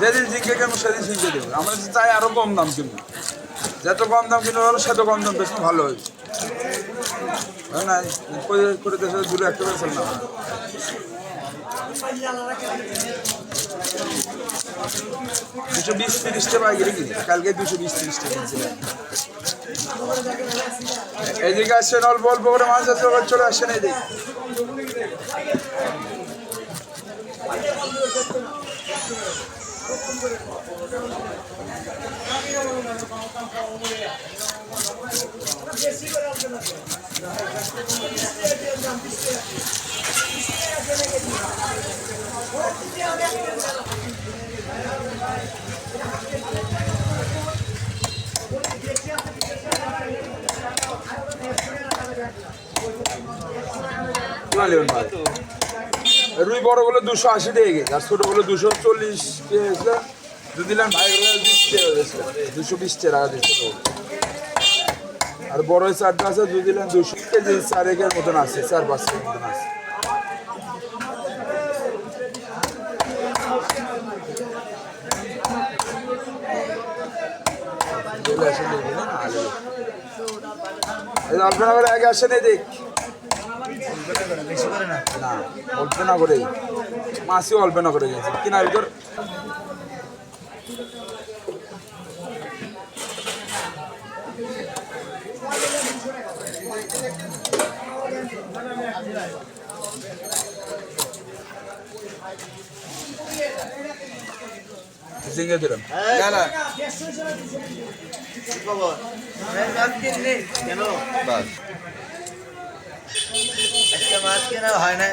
যেদিন ঝিঙ্গে কেন সেদিন ঝিঙ্গে দেবো। আমরা চাই আরও কম দাম কিনবো যত কম দাম কিনবো হলো সেত কম দাম বেশি ভালো হয়েছে। না করে দেশে একটা বেশি না দুশো বিশ তিরিশটা পাইকারি কিনি কালকে দুশো বিশ তিরিশটা কিনছিলাম। এদিকে আসছেন অল্প অল্প করে মাছ চলে আসছেন এদিকে। রুই বড় বলে দুশো আশি টাকা গেছে, আর ছোটো বলে দুশো চল্লিশ গেছে। দু দিলাম ভাই দুশো বিশ টাকা দিচ্ছে আর বড় চারটা আছে, দুই দিলেন দুশো কেজি একের মতন আছে, চার পাঁচ কেজির মতন আছে। না আগে আসেন, এই দেখ। না অল্প না করে মাসি অল্প না করে গেছে। কিনার ভিতর। ঝিঙ্গে দিলাম না না. হয় না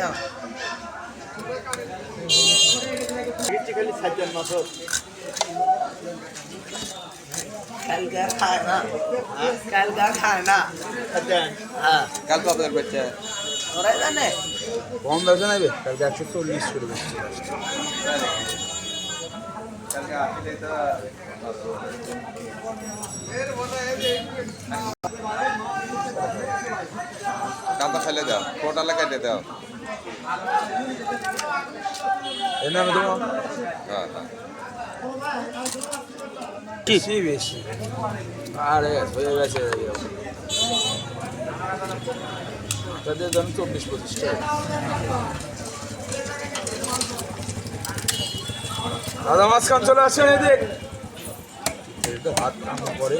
খালি সাতজন মাছ না হ্যাঁ, কালকে খায় না সাতজন হ্যাঁ কাল তো আপনাদের বাচ্চা। ওরাই জানে। কম বেচা নেবে? কালকে একশো চল্লিশ করে বেচছে। কালটা ফেলে দাও টোটালে কেটে দাও। এর নামে তোমার হ্যাঁ হ্যাঁ। বেশি বেশি। আরে, হয়ে গেছে তাদের দাম চব্বিশ, পঁচিশ টাকা। দাদা, মাঝখান চলে আসেন এদিক। হাত কামড় করে